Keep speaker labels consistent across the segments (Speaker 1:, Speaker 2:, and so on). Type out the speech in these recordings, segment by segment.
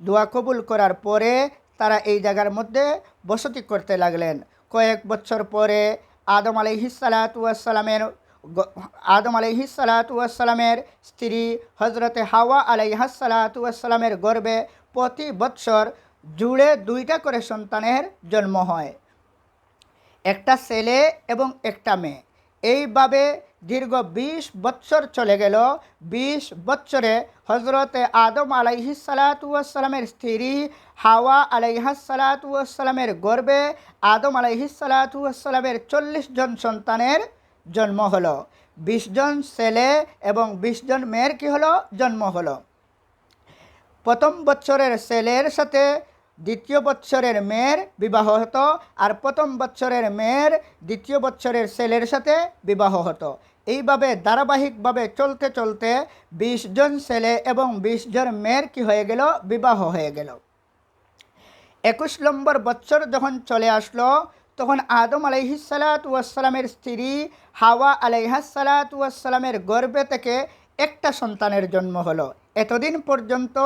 Speaker 1: দোয়া কবুল করার পরে তারা এই জায়গার মধ্যে বসতি করতে লাগলেন। কয়েক বছর পরে আদম আলাইহিসালাতামের আদম আলাইহিসালাতামের স্ত্রী হজরতে হাওয়া আলাইহাসালাতামের গর্বে প্রতি বৎসর জুড়ে দুইটা করে সন্তানের জন্ম হয়। একটা ছেলে এবং একটা মেয়ে। এইভাবে দীর্ঘ বিশ বৎসর চলে গেল। বিশ বৎসরে হজরতে আদম আলাইহিসালাতুয়াসালামের স্ত্রী হাওয়া আলাইহাসালাতুয়াসালামের গর্বে আদম আলাইহিসালাতুয়াসালামের চল্লিশ জন সন্তানের জন্ম হলো। বিশ জন ছেলে এবং বিশ জন মেয়ের কী হলো? জন্ম হলো। প্রথম বৎসরের ছেলের সাথে দ্বিতীয় বৎসরের মেয়ের বিবাহ হতো আর প্রথম বৎসরের মেয়ের দ্বিতীয় বৎসরের ছেলের সাথে বিবাহ হতো। এইভাবে ধারাবাহিকভাবে চলতে চলতে বিশ জন ছেলে এবং বিশ জন মেয়ের কি হয়ে গেল? বিবাহ হয়ে গেল। একুশ নম্বর বৎসর যখন চলে আসলো, তখন আদম আলাইহিসালাতামের স্ত্রী হাওয়া আলাইহাসালাতামের গর্বে থেকে একটা সন্তানের জন্ম হলো। এতদিন পর্যন্ত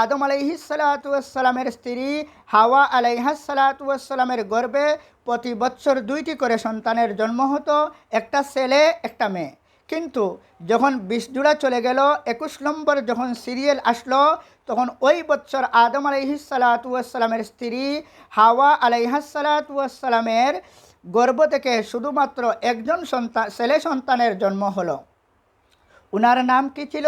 Speaker 1: আদম আলাইহিসালাতামের স্ত্রী হাওয়া আলাইহাসালাতামের গর্বে প্রতি বছর দুইটি করে সন্তানের জন্ম হতো, একটা ছেলে, একটা মেয়ে। কিন্তু যখন বিশ জোড়া চলে গেল, একুশ নম্বর যখন সিরিয়াল আসলো, তখন ওই বছর আদম আলাইহিসালাতামের স্ত্রী হাওয়া আলাইহাসালাতামের গর্ব থেকে শুধুমাত্র একজন সন্তান, ছেলে সন্তানের জন্ম হলো। উনার নাম কি ছিল?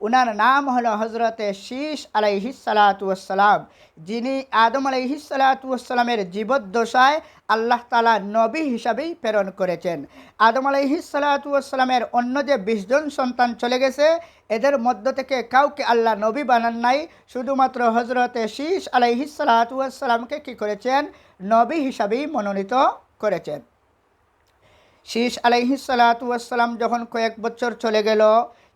Speaker 1: উনার নাম হলো হজরতে শীষ আলাইহিসালাতুয়াসালাম যিনি আদম আলাইহিসালাতুয়াসালামের জীবদ্দশায় আল্লাহ তালা নবী হিসাবেই প্রেরণ করেছেন। আদম আলাইহিসালাতুয়াসালামের অন্য যে বিশজন সন্তান চলে গেছে, এদের মধ্য থেকে কাউকে আল্লাহ নবী বানান নাই। শুধুমাত্র হজরতে শীষ আলাইহিসালাতুয়াসালামকে কী করেছেন? নবী হিসাবেই মনোনীত করেছেন। শীষ আলাইহিসালাতুয়াসাল্লাম যখন কয়েক বছর চলে গেল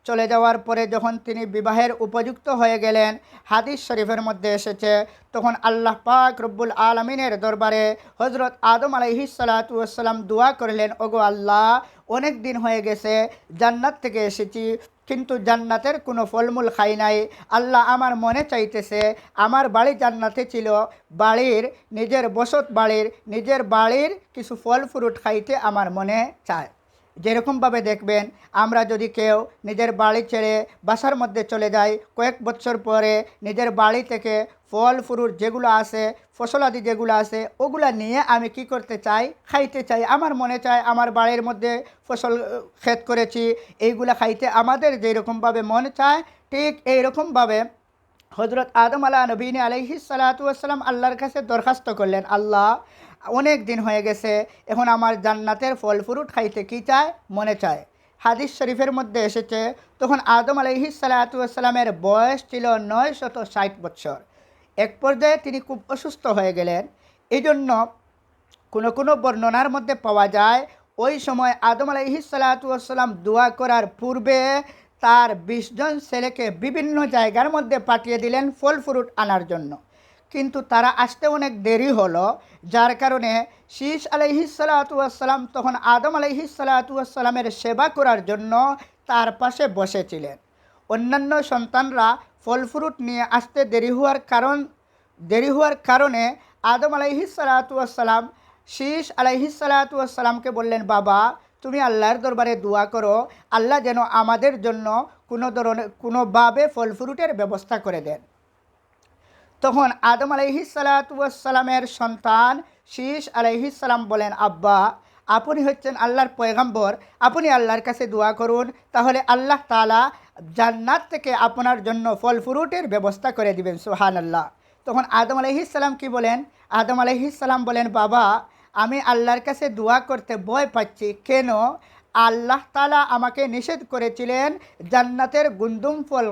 Speaker 1: চলে যাওয়ার পরে যখন তিনি বিবাহের উপযুক্ত হয়ে গেলেন, হাদিস শরীফের মধ্যে এসেছে, তখন আল্লাহ পাক রব্বুল আলমিনের দরবারে হজরত আদম আলাইহিসালাতুয়াসাল্লাম দোয়া করলেন, ওগো আল্লাহ, অনেক দিন হয়ে গেছে, জান্নাত থেকে এসেছি, কিন্তু জান্নাতের কোনো ফলমূল খাই নাই। আল্লাহ আমার মনে চাইতেছে, আমার বাড়ি জান্নাতে ছিল, বাড়ির নিজের বসত বাড়ির, নিজের বাড়ির কিছু ফল ফ্রুট খাইতে আমার মনে চায়। যেরকমভাবে দেখবেন, আমরা যদি কেউ নিজের বাড়ি ছেড়ে বাসার মধ্যে চলে যাই, কয়েক বছর পরে নিজের বাড়ি থেকে ফল, ফ্রুট যেগুলো আছে ফসলাদি যেগুলো আছে, ওগুলা নিয়ে আমি কি করতে চাই, খাইতে চাই। আমার মনে চায়, আমার বাড়ির মধ্যে ফসল ক্ষেত করেছি, এইগুলা খাইতে আমাদের যেরকমভাবে মনে চায়, ঠিক এইরকমভাবে হজরত আদম আলা নবীন আলহি সালাতাম আল্লাহর কাছে দরখাস্ত করলেন, আল্লাহ, অনেক দিন হয়ে গেছে, এখন আমার জান্নাতের ফল ফ্রুট খাইতে কী চায়? মনে চায়। হাদিস শরীফের মধ্যে এসেছে, তখন আদম আলহি সালাতামের বয়স ছিল নয় শত ষাট বছর এক পর্যায়ে তিনি খুব অসুস্থ হয়ে গেলেন। এই জন্য কোনো কোনো বর্ণনার মধ্যে পাওয়া যায়, ওই সময় আদম আলহি সালাতাম দোয়া করার পূর্বে তার বিশজন ছেলেকে বিভিন্ন জায়গার মধ্যে পাঠিয়ে দিলেন ফল ফ্রুট আনার জন্য। কিন্তু তারা আসতে অনেক দেরি হলো, যার কারণে শীষ আলহিসাল্লাতুয়াসাল্লাম তখন আদম আলহিসাল্লাতুয়াসাল্লামের সেবা করার জন্য তার পাশে বসেছিলেন। অন্যান্য সন্তানরা ফল ফ্রুট নিয়ে আসতে দেরি হওয়ার কারণ, দেরি হওয়ার কারণে আদম আলাইহিসাল্লাতুয়াসাল্লাম শীষ আলাইহিসাল্লাতুয়াসাল্লামকে বললেন, বাবা তুমি আল্লাহর দরবারে দোয়া করো, আল্লাহ যেন আমাদের জন্য কোনো ধরনের, কোনোভাবে ফল ফ্রুটের ব্যবস্থা করে দেন। তখন আদম আলাইহিসালাতামের সন্তান শীষ আলাইহিসাল্লাম বলেন, আব্বা, আপনি হচ্ছেন আল্লাহর পয়গাম্বর, আপনি আল্লাহর কাছে দোয়া করুন, তাহলে আল্লাহ তালা জান্নাত থেকে আপনার জন্য ফল ফ্রুটের ব্যবস্থা করে দিবেন সুহান আল্লাহ তখন আদম আলহিসাল্লাম কি বলেন? আদম আলহিসাল্লাম বলেন, বাবা আমি আল্লাহর কাছে দোয়া করতে ভয় পাচ্ছি। কেন? আল্লাহ তালা আমাকে নিষেধ করেছিলেন জান্নাতের গুন্দুম ফল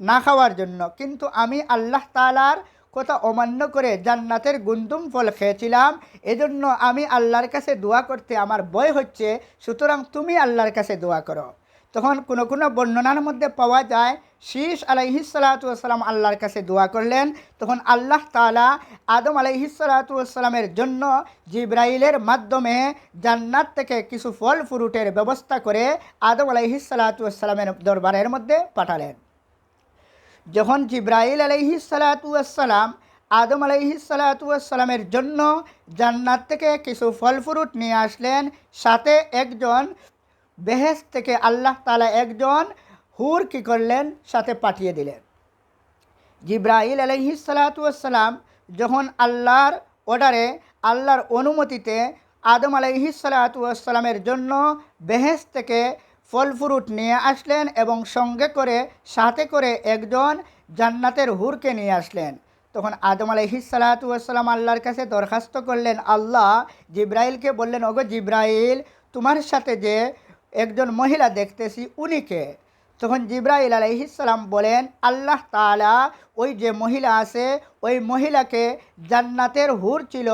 Speaker 1: না খাওয়ার জন্য। কিন্তু আমি আল্লাহ তালার কথা অমান্য করে জান্নাতের গুন্দুম ফল খেয়েছিলাম। এজন্য আমি আল্লাহর কাছে দোয়া করতে আমার ভয় হচ্ছে। সুতরাং তুমি আল্লাহর কাছে দোয়া করো। তখন কোনো কোনো বর্ণনার মধ্যে পাওয়া যায়, শীষ আলাইহিসালাতুয়াসাল্লাম আল্লাহর কাছে দোয়া করলেন। তখন আল্লাহ তালা আদম আলাইহিসালাতুয়াসাল্লামের জন্য জিব্রাইলের মাধ্যমে জান্নাত থেকে কিছু ফল ফ্রুটের ব্যবস্থা করে আদম আলাইহিসালাতুয়াসাল্লামের দরবারের মধ্যে পাঠালেন। যখন জিব্রাইল আলাইহি সালাতাম আদম আলাইহি সালাতামের জন্য জান্নাত থেকে কিছু ফল ফ্রুট নিয়ে আসলেন, সাথে একজন বেহেস থেকে আল্লাহ তালা একজন হুর কী করলেন? সাথে পাঠিয়ে দিলেন। জিব্রাইল আলহি সালাতাম যখন আল্লাহর অর্ডারে, আল্লাহর অনুমতিতে আদম আলহি সালাতামের জন্য বেহেস থেকে ফল ফ্রুট নিয়ে আসলেন এবং সঙ্গে করে, সাথে করে একজন জান্নাতের হুরকে নিয়ে আসলেন। তখন আদম আলহি সালাতাম আল্লাহর কাছে দরখাস্ত করলেন, আল্লাহ জিব্রাইলকে বললেন, ওগো জিব্রাইল, তোমার সাথে যে একজন মহিলা দেখতেছি উনিকে। তখন জিব্রাইল আলাইহিসাল্লাম বলেন, আল্লাহ তালা ওই যে মহিলা আছে, ওই মহিলাকে জান্নাতের হুর ছিল,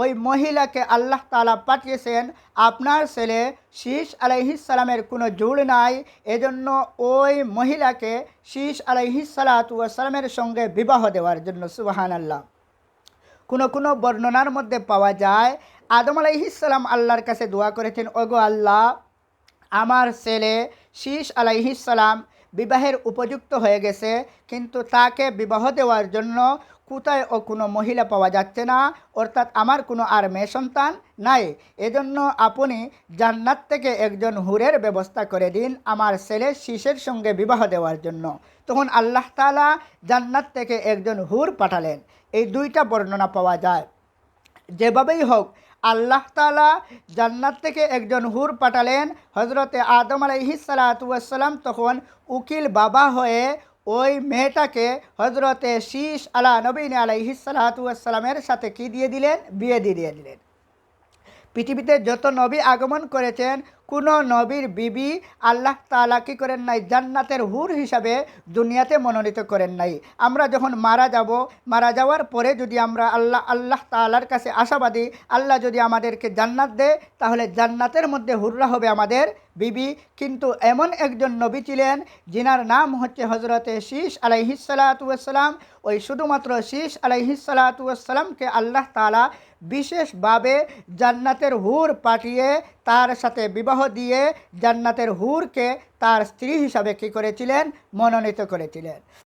Speaker 1: ওই মহিলাকে আল্লাহ তালা পাঠিয়েছেন। আপনার ছেলে শীষ আলাইহিসাল্লামের কোনো জুড় নাই, এজন্য ওই মহিলাকে শীষ আলাইহিসাল্লামের সঙ্গে বিবাহ দেওয়ার জন্য সুবাহান আল্লাহ কোনো কোনো বর্ণনার মধ্যে পাওয়া যায়, আদম আলাইহিসাল্লাম আল্লাহর কাছে দোয়া করেছেন, ওগো আল্লাহ আমার ছেলে শীষ আলাইহিসালাম বিবাহের উপযুক্ত হয়ে গেছে, কিন্তু তাকে বিবাহ দেওয়ার জন্য কোথায় ও কোনো মহিলা পাওয়া যাচ্ছে না। অর্থাৎ আমার কোনো আর মেয়ে সন্তান নাই। এজন্য আপনি জান্নাত থেকে একজন হুরের ব্যবস্থা করে দিন আমার ছেলে শীষের সঙ্গে বিবাহ দেওয়ার জন্য। তখন আল্লাহ তালা জান্নাত থেকে একজন হুর পাঠালেন। এই দুইটা বর্ণনা পাওয়া যায়। যেভাবেই হোক আল্লাহ তালা জান্নাত থেকে একজন হুর পাঠালেন। হজরতে আদম আলাইহি সালাতাম তখন উকিল বাবা হয়ে ওই মেয়েটাকে হজরতে শীষ আলা নবীন আলাইহি সালাতামের সাথে কি দিয়ে দিলেন? বিয়ে দিয়ে দিলেন। পৃথিবীতে যত নবী আগমন করেছেন কোনো নবীর বিবি আল্লাহ তালা কী করেন নাই? জান্নাতের হুর হিসাবে দুনিয়াতে মনোনীত করেন নাই। আমরা যখন মারা যাব, মারা যাওয়ার পরে যদি আমরা আল্লাহ আল্লাহ তালার কাছে আশাবাদী, আল্লাহ যদি আমাদেরকে জান্নাত দেয়, তাহলে জান্নাতের মধ্যে হুররা হবে আমাদের বিবি, কিন্তু এমন একজন নবী ছিলেন যিনার নাম হচ্ছে হজরতে শীষ আলাইহিসালাতাম ওই শুধুমাত্র শীষ আলাইহিসালাতামকে আল্লাহ তালা বিশেষভাবে জান্নাতের হুর পাঠিয়ে তার সাথে বিবাহ দিয়ে জান্নাতের হুরকে তার স্ত্রী হিসাবে কী করেছিলেন? মনোনীত করেছিলেন।